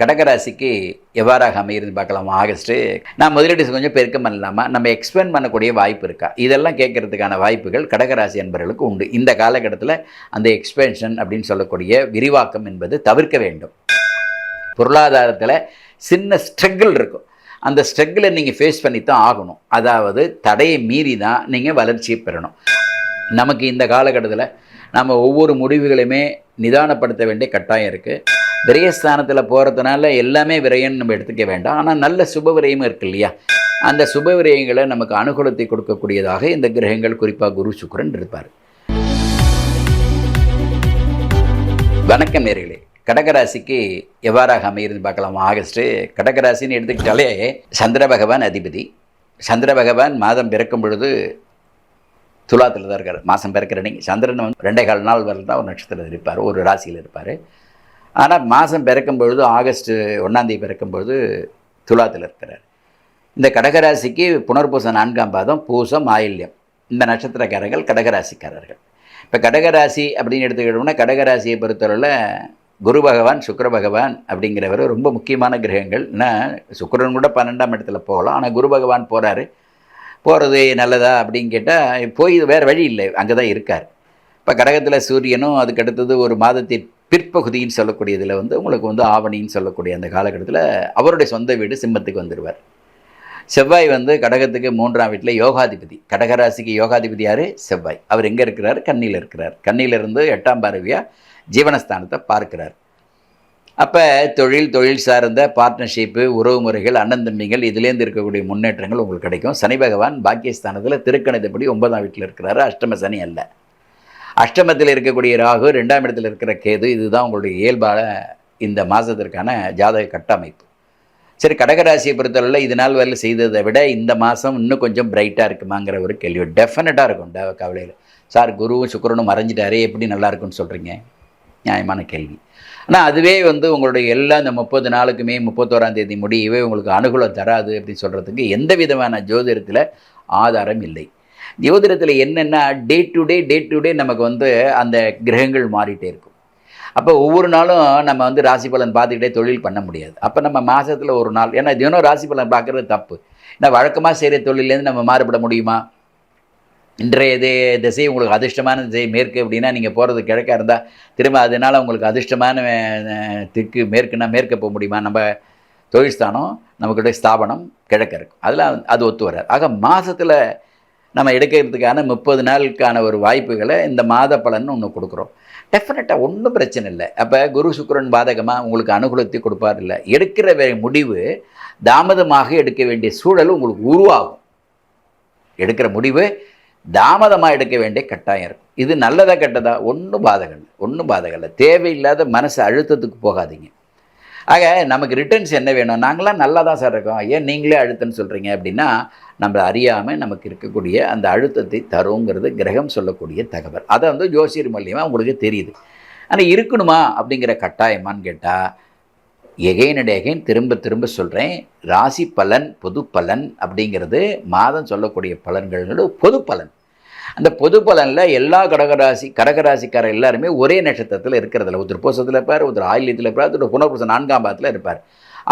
கடகராசிக்கு எவ்வாறாக அமையிருந்து பார்க்கலாமா. ஆகஸ்ட்டு நான் முதலீடு கொஞ்சம் பெருக்கம் பண்ணலாமா? நம்ம எக்ஸ்பெண்ட் பண்ணக்கூடிய வாய்ப்பு இருக்கா? இதெல்லாம் கேட்கறதுக்கான வாய்ப்புகள் கடகராசி என்பவர்களுக்கு உண்டு. இந்த காலகட்டத்தில் அந்த எக்ஸ்பென்ஷன் அப்படின்னு சொல்லக்கூடிய விரிவாக்கம் என்பது தவிர்க்க வேண்டும். பொருளாதாரத்தில் சின்ன ஸ்ட்ரகிள் இருக்கும். அந்த ஸ்ட்ரகிளை நீங்கள் ஃபேஸ் பண்ணி தான் ஆகணும். அதாவது தடையை மீறி தான் நீங்கள் வளர்ச்சியை பெறணும். நமக்கு இந்த காலகட்டத்தில் நம்ம ஒவ்வொரு முடிவுகளையுமே நிதானப்படுத்த வேண்டிய கட்டாயம் இருக்குது விரயஸ்தானத்தில் போகிறதுனால எல்லாமே விரயம்னு நம்ம எடுத்துக்க வேண்டாம். ஆனால் நல்ல சுப விரயமும் இருக்கு இல்லையா? அந்த சுப விரயங்களை நமக்கு அனுகூலத்தை கொடுக்கக்கூடியதாக இந்த கிரகங்கள் குறிப்பாக குரு சுக்கரன் இருப்பார். வணக்கம் நேர்களே. கடகராசிக்கு எவ்வாறாக அமையிருந்து பார்க்கலாம். ஆகஸ்ட்டு கடகராசின்னு எடுத்துக்கிட்டாலே சந்திர பகவான் அதிபதி. சந்திர பகவான் மாதம் பிறக்கும் பொழுது துலாத்தில் தான் இருக்கார். மாதம் பிறக்கிற அன்னைக்கு சந்திரன் வந்து ரெண்டே கால் நாள் வரல தான் ஒரு நட்சத்திரத்தில் இருப்பார். ஒரு ராசியில் இருப்பார். ஆனால் மாதம் பிறக்கும் பொழுது ஆகஸ்ட் ஒன்றாந்தேதி பிறக்கும் பொழுது துலாத்தில் இருக்கிறார். இந்த கடகராசிக்கு புனர்பூசம் நான்காம் பாதம் பூசம் ஆயில்யம். இந்த நட்சத்திரக்காரர்கள் கடகராசிக்காரர்கள். இப்போ கடகராசி அப்படின்னு எடுத்துக்கிட்டோம்னா கடகராசியை பொறுத்தவரையில் குரு பகவான் சுக்கர பகவான் அப்படிங்கிறவர் ரொம்ப முக்கியமான கிரகங்கள். ஏன்னா கூட பன்னெண்டாம் இடத்துல போகலாம். ஆனால் குரு பகவான் போகிறாரு போகிறது நல்லதா அப்படின்னு கேட்டால் போய் வேறு வழி இல்லை. அங்கே தான் இருக்கார். இப்போ கடகத்தில் சூரியனும் அதுக்கு அடுத்தது ஒரு மாதத்தின் பிற்பகுதின்னு சொல்லக்கூடியதில் வந்து உங்களுக்கு வந்து ஆவணின்னு சொல்லக்கூடிய அந்த காலகட்டத்தில் அவருடைய சொந்த வீடு சிம்மத்துக்கு வந்துடுவார் செவ்வாய் வந்து கடகத்துக்கு மூன்றாம் வீட்டில் யோகாதிபதி. கடகராசிக்கு யோகாதிபதி யார்? செவ்வாய். அவர் எங்கே இருக்கிறார்? கண்ணியில் இருக்கிறார். கண்ணியிலிருந்து எட்டாம் பார்வையாக ஜீவனஸ்தானத்தை பார்க்கிறார். அப்போ தொழில் தொழில் சார்ந்த பார்ட்னர்ஷிப்பு உறவு முறைகள் அண்ணன் தம்பிகள் இதுலேருந்து இருக்கக்கூடிய முன்னேற்றங்கள் உங்களுக்கு கிடைக்கும். சனி பகவான் பாக்கியஸ்தானத்தில் திருக்கணிதப்படி ஒன்பதாம் வீட்டில் இருக்கிறாரு. அஷ்டம சனி அல்ல. அஷ்டமத்தில் இருக்கக்கூடிய ராகு ரெண்டாம் இடத்தில் இருக்கிற கேது இதுதான் உங்களுடைய இயல்பான இந்த மாதத்திற்கான ஜாதக கட்டமைப்பு. சரி கடகராசியை பொறுத்தவரையில் இது நாள் வரையில் செய்ததை விட இந்த மாதம் இன்னும் கொஞ்சம் பிரைட்டாக இருக்குமாங்கிற ஒரு கேள்வி. டெஃபினட்டாக இருக்கும் ட கவலையில். சார் குருவும் சுக்கரனும் மறைஞ்சிட்டாரே எப்படி நல்லா இருக்குன்னு சொல்கிறீங்க நியாயமான கேள்வி. ஆனால் அதுவே வந்து உங்களுடைய எல்லா இந்த முப்பது நாளுக்குமே முப்பத்தோராம் தேதி முடியவே உங்களுக்கு அனுகூலம் தராது அப்படின்னு சொல்கிறதுக்கு எந்த விதமான ஜோதிடத்தில் ஆதாரம் இல்லை. ஜோதிடத்தில் என்னென்னா day to day day to day நமக்கு வந்து அந்த கிரகங்கள் மாறிட்டே இருக்கும். அப்போ ஒவ்வொரு நாளும் நம்ம வந்து ராசி பலன் பார்த்துக்கிட்டே தொழில் பண்ண முடியாது. அப்போ நம்ம மாதத்தில் ஒரு நாள் ஏன்னா தினம் ராசி பலன் பார்க்குறது தப்பு. ஏன்னா வழக்கமாக செய்கிற தொழிலேருந்து நம்ம மாறுபட முடியுமா? இன்றைய இதே திசை உங்களுக்கு அதிர்ஷ்டமான திசை மேற்கு அப்படின்னா நீங்கள் போகிறது கிழக்காக இருந்தால் திரும்ப அதனால் உங்களுக்கு அதிர்ஷ்டமான திக்கு மேற்குனா மேற்க போக முடியுமா? நம்ம தொழில் ஸ்தானம் நமக்கிட்ட ஸ்தாபனம் கிழக்க இருக்கும். அதெல்லாம் அது ஒத்து வராது. ஆக மாதத்தில் நம்ம எடுக்கிறதுக்கான முப்பது நாளுக்கான ஒரு வாய்ப்புகளை இந்த மாத பலன் ஒன்று கொடுக்குறோம். டெஃபினட்டாக ஒன்றும் பிரச்சனை இல்லை. அப்போ குரு சுக்கரன் பாதகமாக உங்களுக்கு அனுகூலத்தை கொடுப்பார் இல்லை. எடுக்கிற முடிவு தாமதமாக எடுக்க வேண்டிய சூழல் உங்களுக்கு உருவாகும். எடுக்கிற முடிவு தாமதமாக எடுக்க வேண்டிய கட்டாயம் இருக்கும். இது நல்லதாக கெட்டதா? ஒன்றும் பாதகம் இல்லை. ஒன்றும் பாதகம் இல்லை. தேவையில்லாத மனசு அழுத்தத்துக்கு போகாதீங்க. ஆக நமக்கு ரிட்டர்ன்ஸ் என்ன வேணும்? நாங்களாம் நல்லா தான் சார் இருக்கோம். ஏன் நீங்களே அழுத்தம்னு சொல்கிறீங்க அப்படின்னா நம்ம அறியாமல் நமக்கு இருக்கக்கூடிய அந்த அழுத்தத்தை தருங்கிறது கிரகம் சொல்லக்கூடிய தகவல். அதை வந்து ஜோசியர் மூலியமாக உங்களுக்கு தெரியுது. ஆனால் இருக்கணுமா அப்படிங்கிற கட்டாயமான்னு கேட்டால் எகைன் அண்ட் எகைன் திரும்ப திரும்ப சொல்கிறேன் ராசி பலன் பொது பலன் அப்படிங்கிறது மாதம் சொல்லக்கூடிய பலன்களோட பொது பலன். அந்த பொது பலனில் எல்லா கடகராசி கடகராசிக்கார எல்லாருமே ஒரே நட்சத்திரத்தில் இருக்கிறதில்ல. ஒருத்தர் பூசத்தில் இருப்பார் ஒருத்தர் ஆயில்யத்தில் இருப்பார் ஒருத்தர் புனர்பூசம் நான்காம் பாதத்தில் இருப்பார்.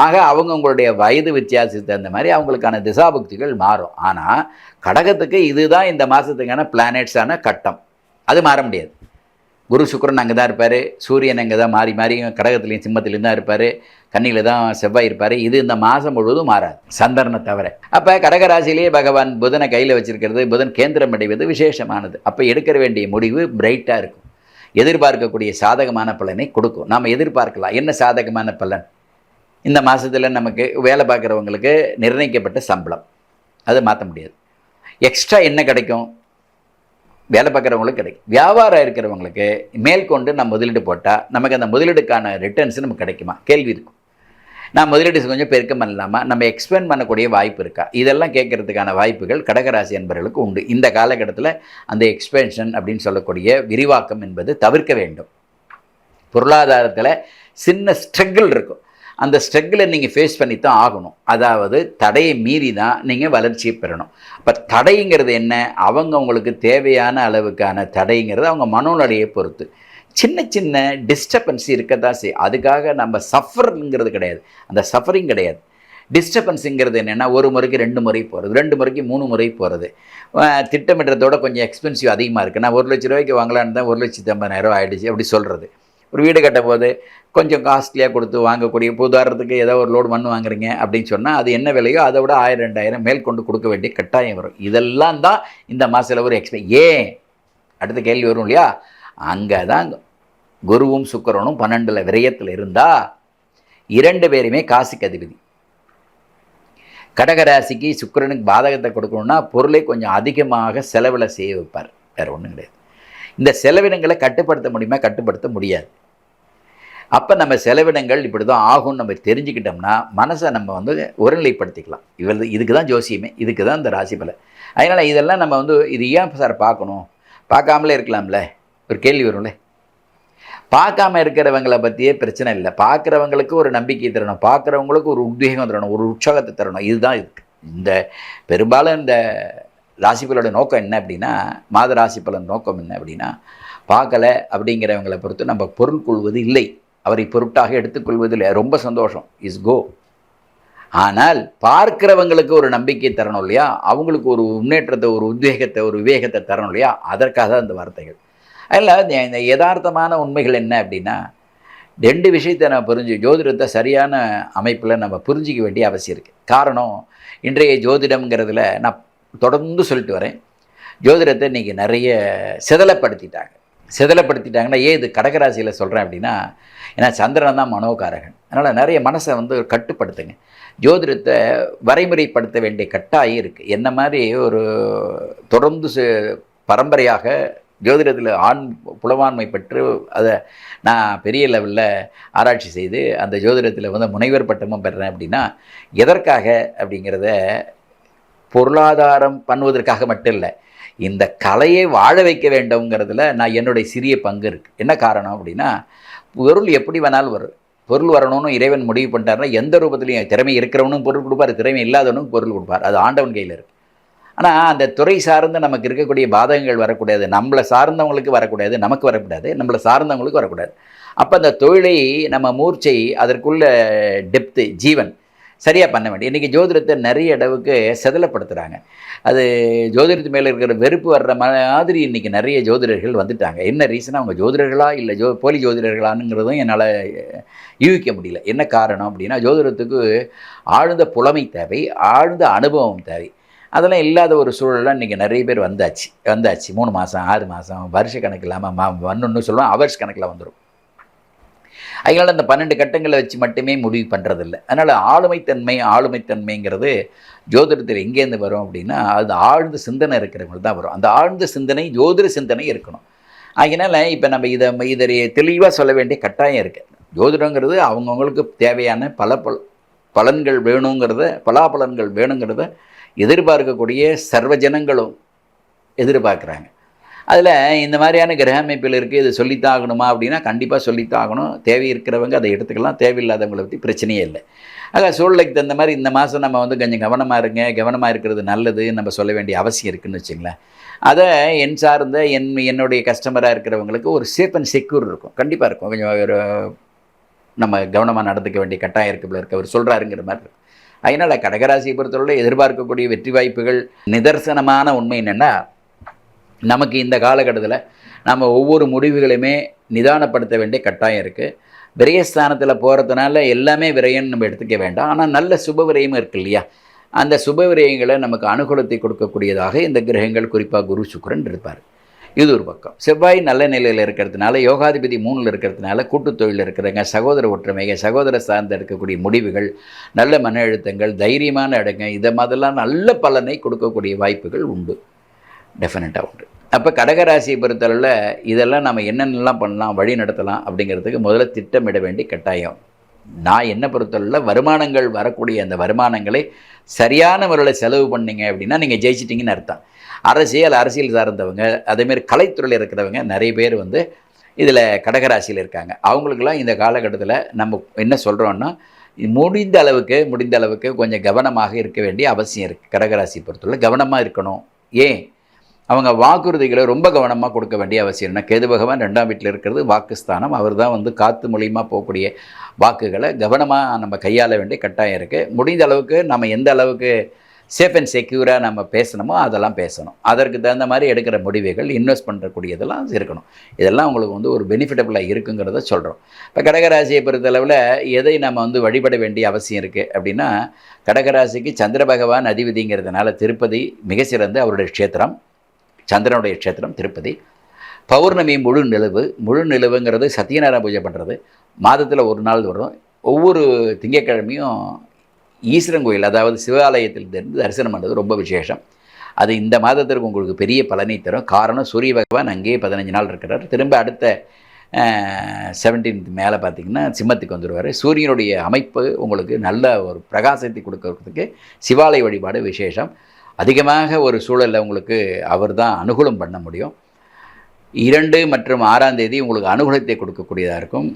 ஆக அவங்க உங்களுடைய வயது வித்தியாசத்துக்கு தகுந்த மாதிரி அவங்களுக்கான திசாபக்திகள் மாறும். ஆனால் கடகத்துக்கு இதுதான் இந்த மாதத்துக்கான பிளானட்ஸான கட்டம். அது மாற முடியாது. குரு சுக்கிரன் அங்கே தான் இருப்பார். சூரியன் அங்கே தான் மாறி மாறி கடகத்துலேயும் சிம்மத்துலேயும் தான் இருப்பார். கண்ணியில் தான் செவ்வாய் இருப்பார். இது இந்த மாதம் முழுவதும் மாறாது. சந்தரனை தவிர. அப்போ கடகராசிலேயே பகவான் புதனை கையில் வச்சுருக்கிறது புதன் கேந்திரம் அடைவது விசேஷமானது. அப்போ எடுக்க வேண்டிய முடிவு பிரைட்டாக இருக்கும். எதிர்பார்க்கக்கூடிய சாதகமான பலனை கொடுக்கும். நாம் எதிர்பார்க்கலாம். என்ன சாதகமான பலன்? இந்த மாதத்தில் நமக்கு வேலை பார்க்குறவங்களுக்கு நிர்ணயிக்கப்பட்ட சம்பளம். அதை மாற்ற முடியாது. எக்ஸ்ட்ரா என்ன கிடைக்கும்? வேலை பார்க்குறவங்களுக்கு கிடைக்கும். வியாபாரம் இருக்கிறவங்களுக்கு மேற்கொண்டு நம்ம முதலீடு போட்டால் நமக்கு அந்த முதலீடுக்கான ரிட்டர்ன்ஸ் நமக்கு கிடைக்குமா? கேள்வி இருக்கும். நான் முதலீடு கொஞ்சம் பெருக்கம் பண்ணலாமா? நம்ம எக்ஸ்பெண்ட் பண்ணக்கூடிய வாய்ப்பு இருக்கா? இதெல்லாம் கேட்கறதுக்கான வாய்ப்புகள் கடகராசி என்பவர்களுக்கு உண்டு. இந்த காலகட்டத்தில் அந்த எக்ஸ்பென்ஷன் அப்படின்னு சொல்லக்கூடிய விரிவாக்கம் என்பது தவிர்க்க வேண்டும். பொருளாதாரத்தில் சின்ன ஸ்ட்ரகிள் இருக்கும். அந்த ஸ்ட்ரகிளை நீங்கள் ஃபேஸ் பண்ணி தான் ஆகணும். அதாவது தடையை மீறி தான் நீங்கள் வளர்ச்சியை பெறணும். இப்போ தடைங்கிறது என்ன? அவங்க உங்களுக்கு தேவையான அளவுக்கான தடைங்கிறது அவங்க மனோநிலையை பொறுத்து. சின்ன சின்ன டிஸ்டர்பன்ஸ் இருக்கத்தான் செய்யும். அதுக்காக நம்ம சஃபருங்கிறது கிடையாது. அந்த சஃபரிங் கிடையாது. டிஸ்டர்பன்ஸுங்கிறது என்னென்னா ஒரு முறைக்கு ரெண்டு முறை போகிறது ரெண்டு முறைக்கு மூணு முறை போகிறது திட்டமிடுறதோட கொஞ்சம் எக்ஸ்பென்சிவ் அதிகமாக இருக்குது நான் ஒரு லட்ச ரூபாய்க்கு வாங்கலான்னு தான் ஒரு லட்சத்தி ஐம்பதாயிரம் ஆகிடுச்சு அப்படி சொல்கிறது ஒரு வீடு கட்ட போது கொஞ்சம் காஸ்ட்லியாக கொடுத்து வாங்கக்கூடிய இப்போ உதாரணத்துக்கு ஏதோ ஒரு லோடு மண் வாங்குறீங்க அப்படின்னு சொன்னால் அது என்ன விலையோ அதை விட ஆயிரம் ரெண்டாயிரம் மேல் கொண்டு கொடுக்க வேண்டிய கட்டாயம் வரும். இதெல்லாம் தான் இந்த மாதத்தில் ஒரு எக்ஸ்பெ ஏன்? அடுத்த கேள்வி வரும் இல்லையா? அங்கே தான் குருவும் சுக்கரனும் பன்னெண்டில் விரயத்தில் இருந்தால் இரண்டு பேருமே காசுக்கு அதிபதி. கடகராசிக்கு சுக்கிரனுக்கு பாதகத்தை கொடுக்கணும்னா பொருளை கொஞ்சம் அதிகமாக செலவில் செய்ய வைப்பார். வேறு ஒன்றும் கிடையாது. இந்த செலவினங்களை கட்டுப்படுத்த முடியுமா? கட்டுப்படுத்த முடியாது. அப்போ நம்ம செலவினங்கள் இப்படி தான் ஆகும்னு நம்ம தெரிஞ்சுக்கிட்டோம்னா மனசை நம்ம வந்து ஒருநிலைப்படுத்திக்கலாம். இவர் இதுக்கு தான் ஜோசியமே இதுக்கு தான் இந்த ராசி பலன். அதனால் இதெல்லாம் நம்ம வந்து இது ஏன் சார் பார்க்கணும்? பார்க்காமலே இருக்கலாம்ல? ஒரு கேள்வி வரும்ல? பார்க்காம இருக்கிறவங்களை பற்றியே பிரச்சனை இல்லை. பார்க்குறவங்களுக்கு ஒரு நம்பிக்கை தரணும். பார்க்குறவங்களுக்கு ஒரு உத்வேகம் தரணும். ஒரு உற்சாகத்தை தரணும். இதுதான் இருக்குது இந்த பெரும்பாலும் இந்த ராசிபலோட நோக்கம் என்ன அப்படின்னா மாத ராசி பலன் நோக்கம் என்ன அப்படின்னா பார்க்கல அப்படிங்கிறவங்களை பொறுத்து நம்ம பொருள் கொள்வது இல்லை. அவரை பொருட்டாக எடுத்துக்கொள்வதில்லை ரொம்ப சந்தோஷம். இஸ் கோ ஆனால் பார்க்கிறவங்களுக்கு ஒரு நம்பிக்கை தரணும் இல்லையா? அவங்களுக்கு ஒரு முன்னேற்றத்தை ஒரு உத்வேகத்தை ஒரு விவேகத்தை தரணும் இல்லையா? அதற்காக தான் அந்த வார்த்தைகள். அதில் இந்த யதார்த்தமான உண்மைகள் என்ன அப்படின்னா ரெண்டு விஷயத்தை நான் புரிஞ்சு ஜோதிடத்தை சரியான அமைப்பில் நம்ம புரிஞ்சிக்க வேண்டிய அவசியம் இருக்குது காரணம் இன்றைய ஜோதிடம்ங்கிறதுல நான் தொடர்ந்து சொல்லிட்டு வரேன். ஜோதிடத்தை இன்றைக்கி நிறைய சிதலப்படுத்திட்டாங்க. சிதலப்படுத்திட்டாங்கன்னா ஏன் இது கடகராசியில் சொல்கிறேன் அப்படின்னா ஏன்னா சந்திரன் தான் மனோகாரகன். அதனால் நிறைய மனசை வந்து கட்டுப்படுத்துங்க. ஜோதிடத்தை வரைமுறைப்படுத்த வேண்டிய கட்டாயம் இருக்குது என்ன மாதிரி ஒரு தொடர்ந்து பரம்பரையாக ஜோதிடத்தில் ஆண் புலவாண்மை பெற்று அதை நான் பெரிய லெவலில் ஆராய்ச்சி செய்து அந்த ஜோதிடத்தில் வந்து முனைவர் பட்டமும் பெறேன் அப்படின்னா எதற்காக அப்படிங்கிறத பொருளாதாரம் பண்ணுவதற்காக மட்டும் இல்லை இந்த கலையை வாழ வைக்க வேண்டும்ங்கிறதுல நான் என்னுடைய சிறிய பங்கு இருக்குது என்ன காரணம் அப்படின்னா பொருள் எப்படி வேணாலும் வரும். பொருள் வரணும்னு இறைவன் முடிவு பண்ணிட்டாருன்னா எந்த ரூபத்துலையும் திறமை இருக்கிறவனும் பொருள் கொடுப்பார். திறமை இல்லாதவனும் பொருள் கொடுப்பார். அது ஆண்டவன் கையில் இருக்குது ஆனால் அந்த துறை சார்ந்து நமக்கு இருக்கக்கூடிய பாதகங்கள் வரக்கூடாது. நம்மளை சார்ந்தவங்களுக்கு வரக்கூடாது. நமக்கு வரக்கூடாது. நம்மளை சார்ந்தவங்களுக்கு வரக்கூடாது. அப்போ அந்த தொழிலை நம்ம மூர்ச்சை அதற்குள்ள டெப்த்து ஜீவன் சரியாக பண்ண வேண்டிய இன்றைக்கி ஜோதிடத்தை நிறைய இடவுக்கு செதலப்படுத்துகிறாங்க அது ஜோதிடத்து மேலே இருக்கிற வெறுப்பு வர்ற மாதிரி இன்றைக்கி நிறைய ஜோதிடர்கள் வந்துட்டாங்க. என்ன ரீசனாக அவங்க ஜோதிடர்களா இல்லை ஜோ போலி ஜோதிடர்களானுங்கிறதும் என்னால் யூகிக்க முடியல. என்ன காரணம் அப்படின்னா ஜோதிடத்துக்கு ஆழ்ந்த புலமை தேவை ஆழ்ந்த அனுபவம் தேவை. அதெல்லாம் இல்லாத ஒரு சூழலாம் இன்றைக்கி நிறைய பேர் வந்தாச்சு. வந்தாச்சு. மூணு மாதம் ஆறு மாதம் வருஷ கணக்கு இல்லாமல் மா ஒன்று சொல்லுவோம் அவர்ஸ் கணக்கில் வந்துடும் அதனால் அந்த பன்னெண்டு கட்டங்களை வச்சு மட்டுமே முடிவு பண்ணுறதில்ல அதனால் ஆளுமைத்தன்மை ஆளுமைத்தன்மைங்கிறது ஜோதிடத்தில் எங்கேருந்து வரும் அப்படின்னா அது ஆழ்ந்த சிந்தனை இருக்கிறவங்க தான் வரும். அந்த ஆழ்ந்த சிந்தனை ஜோதிட சிந்தனை இருக்கணும். அதனால் இப்போ நம்ம இதை இதை தெளிவாக சொல்ல வேண்டிய கட்டாயம் இருக்குது ஜோதிடங்கிறது அவங்கவுங்களுக்கு தேவையான பல பல பலன்கள் வேணுங்கிறத பலாபலன்கள் வேணுங்கிறத எதிர்பார்க்கக்கூடிய சர்வ ஜனங்களும் எதிர்பார்க்குறாங்க. அதில் இந்த மாதிரியான கிரக அமைப்பில் இருக்குது இது சொல்லித்தான் ஆகணுமா அப்படின்னா கண்டிப்பாக சொல்லித்தான் ஆகணும் தேவை இருக்கிறவங்க அதை எடுத்துக்கலாம். தேவையில்லாதவங்களை பற்றி பிரச்சனையே இல்லை. ஆக சூழ்நிலைக்கு தகுந்த மாதிரி இந்த மாதம் நம்ம வந்து கொஞ்சம் கவனமாக இருங்க. கவனமாக இருக்கிறது நல்லது நம்ம சொல்ல வேண்டிய அவசியம் இருக்குதுன்னு வச்சுங்களேன். அதை என் சார்ந்த என் என்னுடைய கஸ்டமராக இருக்கிறவங்களுக்கு ஒரு சேஃப் அண்ட் செக்யூர் இருக்கும். கண்டிப்பாக இருக்கும். கொஞ்சம் ஒரு நம்ம கவனமாக நடந்துக்க வேண்டிய கட்டாயம் இருக்கு இருக்க. அவர் சொல்கிறாருங்கிற மாதிரி இருக்கும். அதனால் கடகராசியை பொறுத்தவரை எதிர்பார்க்கக்கூடிய வெற்றி வாய்ப்புகள் நிதர்சனமான உண்மை என்னென்னா நமக்கு இந்த காலகட்டத்தில் நம்ம ஒவ்வொரு முடிவுகளையுமே நிதானப்படுத்த வேண்டிய கட்டாயம் இருக்குது விரயஸ்தானத்தில் போகிறதுனால எல்லாமே விரயம்னு நம்ம எடுத்துக்க வேண்டாம். ஆனால் நல்ல சுப விரயமும் இருக்குது இல்லையா? அந்த சுப விரயங்களை நமக்கு அனுகூலத்தை கொடுக்கக்கூடியதாக இந்த கிரகங்கள் குறிப்பாக குரு சுக்கரன் இருப்பார். இது ஒரு பக்கம். செவ்வாய் நல்ல நிலையில் இருக்கிறதுனால யோகாதிபதி மூணில் இருக்கிறதுனால கூட்டுத் தொழில் இருக்கிறவங்க சகோதர ஒற்றுமைகள் சகோதர சார்ந்து எடுக்கக்கூடிய முடிவுகள் நல்ல மன அழுத்தங்கள் தைரியமான இடங்க இதை மாதிரிலாம் நல்ல பலனை கொடுக்கக்கூடிய வாய்ப்புகள் உண்டு. டெஃபினட்டாக உண்டு அப்போ கடகராசியை பொறுத்தளவில் இதெல்லாம் நம்ம என்னென்னலாம் பண்ணலாம் வழி நடத்தலாம் அப்படிங்கிறதுக்கு முதல்ல திட்டமிட வேண்டி கட்டாயம். நான் என்ன பொறுத்தளவில் வருமானங்கள் வரக்கூடிய அந்த வருமானங்களை சரியான முறையில் செலவு பண்ணிங்க அப்படின்னா நீங்கள் ஜெயிச்சிட்டிங்கன்னு அர்த்தம். அரசியல் அரசியல் சார்ந்தவங்க அதேமாரி கலைத்துறையில் இருக்கிறவங்க நிறைய பேர் வந்து இதில் கடகராசியில் இருக்காங்க. அவங்களுக்கெல்லாம் இந்த காலகட்டத்தில் நம்ம என்ன சொல்கிறோன்னா முடிந்த அளவுக்கு முடிந்த அளவுக்கு கொஞ்சம் கவனமாக இருக்க வேண்டிய அவசியம் இருக்குது கடகராசி பொறுத்தவரை கவனமாக இருக்கணும். ஏன்? அவங்க வாக்குறுதிகளை ரொம்ப கவனமாக கொடுக்க வேண்டிய அவசியம் என்ன? கேது பகவான் ரெண்டாம் வீட்டில் இருக்கிறது வாக்குஸ்தானம். அவர் தான் வந்து காற்று மூலியமாக போகக்கூடிய வாக்குகளை கவனமாக நம்ம கையாள வேண்டிய கட்டாயம் இருக்குது முடிந்த அளவுக்கு நம்ம எந்த அளவுக்கு சேஃப் அண்ட் செக்யூராக நம்ம பேசணுமோ அதெல்லாம் பேசணும். அதற்கு தகுந்த மாதிரி எடுக்கிற முடிவுகள் இன்வெஸ்ட் பண்ணுறக்கூடியதெல்லாம் இருக்கணும். இதெல்லாம் உங்களுக்கு வந்து ஒரு பெனிஃபிட்டபுளாக இருக்குங்கிறத சொல்கிறோம் இப்போ கடகராசியை பொறுத்தளவில் எதை நம்ம வந்து வழிபட வேண்டிய அவசியம் இருக்குது அப்படின்னா கடகராசிக்கு சந்திர பகவான் அதிபதிங்கிறதுனால திருப்பதி மிக சிறந்த அவருடைய க்ஷேத்திரம். சந்திரனுடைய க்ஷேத்திரம் திருப்பதி. பௌர்ணமி முழு நிலவு முழு நிலவுங்கிறது சத்யநாராயண பூஜை பண்ணுறது மாதத்தில் ஒரு நாள் வரும். ஒவ்வொரு திங்கட்கிழமையும் ஈஸ்வரன் கோயில் அதாவது சிவாலயத்திலிருந்து தரிசனம் பண்ணுறது ரொம்ப விசேஷம். அது இந்த மாதத்திற்கு உங்களுக்கு பெரிய பலனை தரும். காரணம் சூரிய பகவான் அங்கேயே பதினஞ்சு நாள் இருக்கிறார். திரும்ப அடுத்த செவன்டீன்த் மேலே பார்த்தீங்கன்னா சிம்மத்துக்கு வந்துடுவார் சூரியனுடைய அமைப்பு உங்களுக்கு நல்ல ஒரு பிரகாசத்தை கொடுக்கறதுக்கு சிவாலய வழிபாடு விசேஷம். அதிகமாக ஒரு சூழலில் உங்களுக்கு அவர் தான் அனுகூலம் பண்ண முடியும். இரண்டு மற்றும் ஆறாம் தேதி உங்களுக்கு அனுகூலத்தை கொடுக்கக்கூடியதாக இருக்கும்.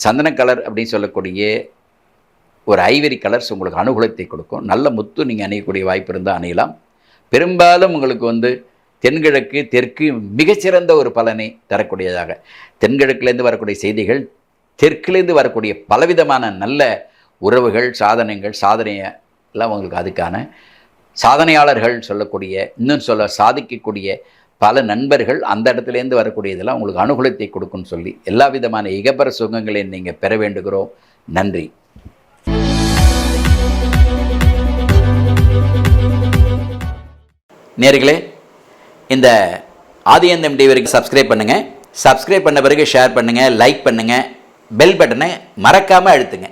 சந்தன கலர் அப்படின்னு சொல்லக்கூடிய ஒரு ஐவரி கலர்ஸ் உங்களுக்கு அனுகூலத்தை கொடுக்கும். நல்ல முத்து நீங்கள் அணியக்கூடிய வாய்ப்பு இருந்தால் அணியலாம். பெரும்பாலும் உங்களுக்கு வந்து தென்கிழக்கு தெற்கு மிகச்சிறந்த ஒரு பலனை தரக்கூடியதாக. தென்கிழக்குலேருந்து வரக்கூடிய செய்திகள் தெற்குலேருந்து வரக்கூடிய பலவிதமான நல்ல உறவுகள் சாதனைகள் சாதனையெல்லாம் உங்களுக்கு அதுக்கான சாதனையாளர்கள் சொல்லக்கூடிய இன்னும் சொல்ல சாதிக்கக்கூடிய பல நண்பர்கள் அந்த இடத்துலேருந்து வரக்கூடியதெல்லாம் உங்களுக்கு அனுகூலத்தை கொடுக்கும்னு சொல்லி எல்லா விதமான இகபர சுகங்களையும் நீங்கள் பெற வேண்டுகிறோம். நன்றி. நேர்களே இந்த ஆதியந்தம் டிவி வரைக்கும் சப்ஸ்கிரைப் பண்ணுங்கள் சப்ஸ்கிரைப் பண்ண பிறகு ஷேர் பண்ணுங்கள் லைக் பண்ணுங்கள் பெல் பட்டனை மறக்காமல் அழுத்துங்க.